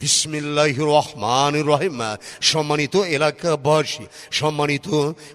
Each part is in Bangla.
বিসমিল্লাহ রহমান রহিম। সম্মানিত এলাকাবাসী সম্মানিত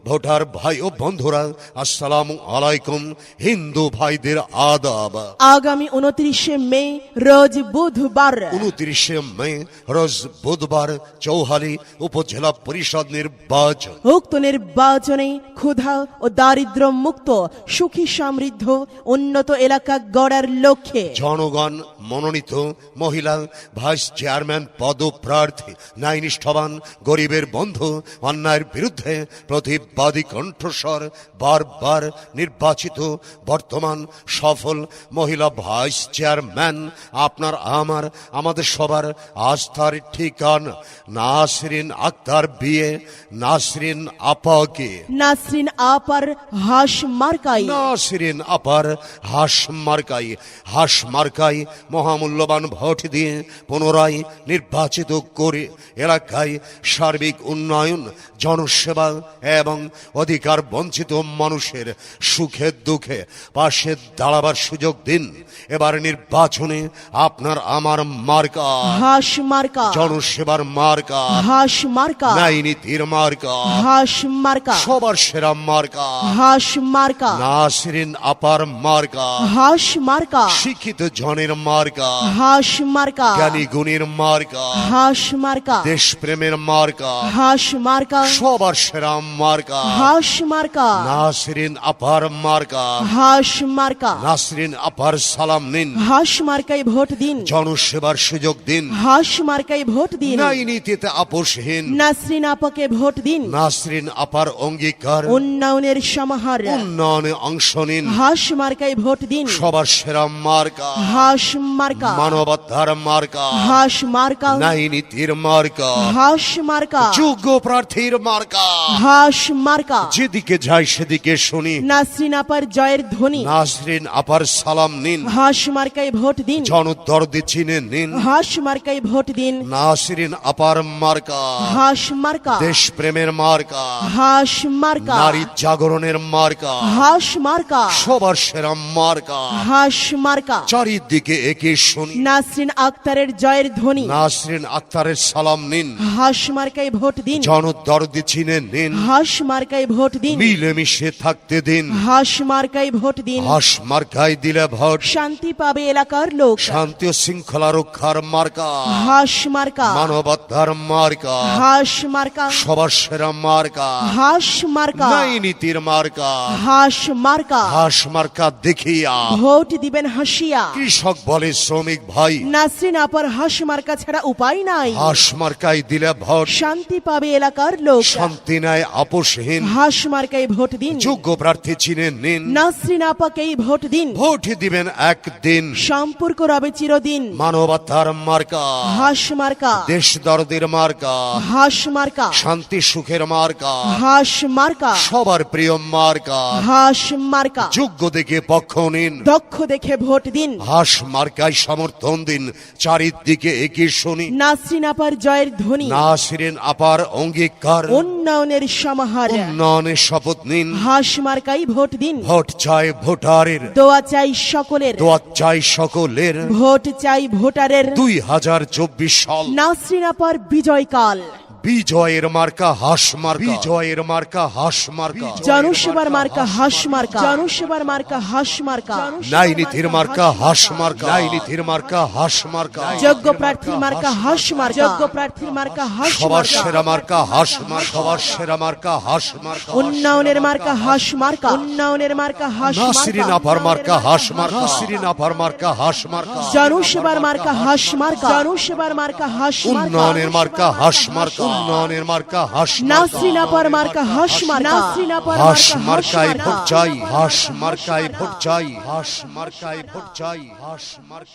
ভোটার ভাই ও বন্ধুরা আসসালামু আলাইকুম। হিন্দু ভাইদের আদাব। আগামী উনত্রিশে মে রোজ বুধবার। উনত্রিশে মে রোজ বুধবার চৌহালি উপজেলা পরিষদ নির্বাচন। উক্ত নির্বাচনে ক্ষুধা ও দারিদ্র মুক্ত সুখী সমৃদ্ধ উন্নত এলাকা গড়ার লক্ষ্যে। জনগণ মনোনীত মহিলা ভাইস চেয়ারম্যান পদপ্রার্থী। ন্যায়নিষ্ঠবান গরিবের বন্ধু অন্যায়ের বিরুদ্ধে প্রতিবাদী কণ্ঠস্বর বারবার নির্বাচিত। বর্তমান সফল মহিলা ভাইস চেয়ারম্যান আপনার আমার আমাদের সবার আস্থার ঠিকানা। নাসরিন আক্তার বিয়ে নাসরিন আপাকে নাসরিন আপার হাস মার্কাই। নাসরিন আপার হাস মার্কাই। হাস মার্কাই মহামূল্যবান ভোট দিয়ে পুনরায় নির্বাচিত করে এলাকায় সার্বিক উন্নয়ন জনসেবা এবং অধিকার বঞ্চিত মানুষের সুখে দুঃখে পাশে দাঁড়াবার সুযোগ দিন। এবার নির্বাচনে আপনার আমার মার্কা। হাস মার্কা। জনসেবার মার্কা। হাস মার্কা। ন্যায় নীতির মার্কা। হাস মার্কা। সবার সেরা মার্কা। হাস মার্কা। নাসরিন আপার মার্কা। হাস মার্কা। শিক্ষিত জনের মার্কা। হাস মার্কা। জ্ঞানী গুণের মার্কা হাস মার্কা। দেশপ্রেমের মার্কা। হাস মার্কা। সবার সেরা মার্কা। হাস মার্কা। নাসরিন আপার মার্কা। হাস মার্কা। নাসরিন আপার সালাম নিন। হাস মার্কায় ভোট দিন। জনসেবার সুযোগ দিন। হাস মার্কায় ভোট দিন। নাই নীতিতে আপোষহীন। নাসরিন আপাকে ভোট দিন। নাসরিন আপার অঙ্গীকার। উন্নয়নের সমাহার। উন্নয়নে অংশ নিন। হাস মার্কায় ভোট দিন। সবার সেরা মার্কা। হাস মার্কা। মানবতার মার্কা। হাস মার্কা নাই নীতির মার্কা হাস মার্কা যোগ্য প্রার্থীর মার্কা হাস মার্কা যেদিকে যাই সেদিকে শুনি নাসরিন আপার জয়ের ধ্বনি নাসরিন আপার সালাম নিন হাস মার্কায় ভোট দিন জনদর্দি চিনে নিন হাস মার্কায় ভোট দিন নাসরিন আপার মার্কা হাস মার্কা দেশ প্রেমের মার্কা হাস মার্কা নারী জাগরণের মার্কা হাস মার্কা সবার সেরা মার্কা হাস মার্কা চারিদিকে একে শুনি নাসরিন আক্তারের জয়ের ধ্বনি নাসরিন সালাম নিন। হাস মার্কায় ভোট দিন। জনদর্দি চিনে নিন। হাস মার্কায় ভোট দিন। মিলেমিশে থাকতে দিন। হাস মার্কায় ভোট দিন। হাস মার্কায় দিলে ভোট। শান্তি পাবে এলাকার লোক। শান্তি ও শৃঙ্খলা রক্ষার মার্কা। হাস মার্কা। মানবতার মার্কা। হাস মার্কা। সবার সেরা মার্কা। হাস মার্কা। নাই নীতির মার্কা। হাস মার্কা। হাস মার্কা দেখিয়া। ভোট দিবেন হাসিয়া। কৃষক বলে শ্রমিক ভাই। নাসরিন আপার হাস মার্কা ছাড়া উপায় নাই। হাস মার্কায় দিলে ভোট। শান্তি পাবে এলাকার লোক। শান্তি নাই আপোষহীন। হাস মার্কায় ভোট দিন। যোগ্য প্রার্থী চিনে নিন। নাসরিন আপাকেই ভোট দিন। ভোট দিবেন একদিন। সম্পর্ক রবে চিরদিন। মানবতার মার্কা। হাস মার্কা। দেশ দরদের মার্কা। হাস মার্কা। শান্তি সুখের মার্কা। হাঁস মার্কা। সবার প্রিয় মার্কা। হাঁস মার্কা। যোগ্য দেখে পক্ষ নিন। দক্ষ দেখে ভোট দিন। হাঁস মার্কায় সমর্থন দিন। চারিদিকে একে শুনি। নাসরিন আপার জয়ের ধ্বনি। নাসিরেন আপার অঙ্গীকার। উন্নয়নের সমাহার। উন্নয়নের শপথ নিন। হাস মার্কাই ভোট দিন। ভোট চাই ভোটারের। দোয়া চাই সকলের। দোয়া চাই সকলের। ভোট চাই ভোটারের। দুই হাজার চব্বিশ সাল। নাসরিন আপার বিজয়কাল। বিজয়ের মার্কা হাস মার্কা বিজয়ের মার্কা হাস মার্কা জনসেবার মার্কা হাস মার্কা জনসেবার মার্কা হাস মার্কা নাই নীতির মার্কা হাস মার্কা নাই নীতির মার্কা হাস মার্কা যোগ্য প্রার্থীর মার্কা হাস মার্কা যোগ্য প্রার্থীর মার্কা হাস সবার মার্কা সেরা মার্কা হাস মার্কা সবার সেরা মার্কা হাস মার্কা উন্নয়নের মার্কা হাস মার্কা উন্নয়নের মার্কা হাস নাসরিন আপার মার্কা হাস মার্কা নাসরিন আপার মার্কা হাস মার্কা জনসেবার মার্কা হাস মার্কা জনসেবার মার্কা হাস মার্কা উন্নয়নের মার্কা হাস মার্কা উন্নয়নের মার্কা হাস মার্কা। নাসরিন আপার মার্কা হাস মার্কা। নাসরিন আপার হাস মার্কা। হাস মার্কায় ভোট চাই হাস মার্কায় ভোট চাই হাস মার্কায় ভোট চাই হাস মার্কা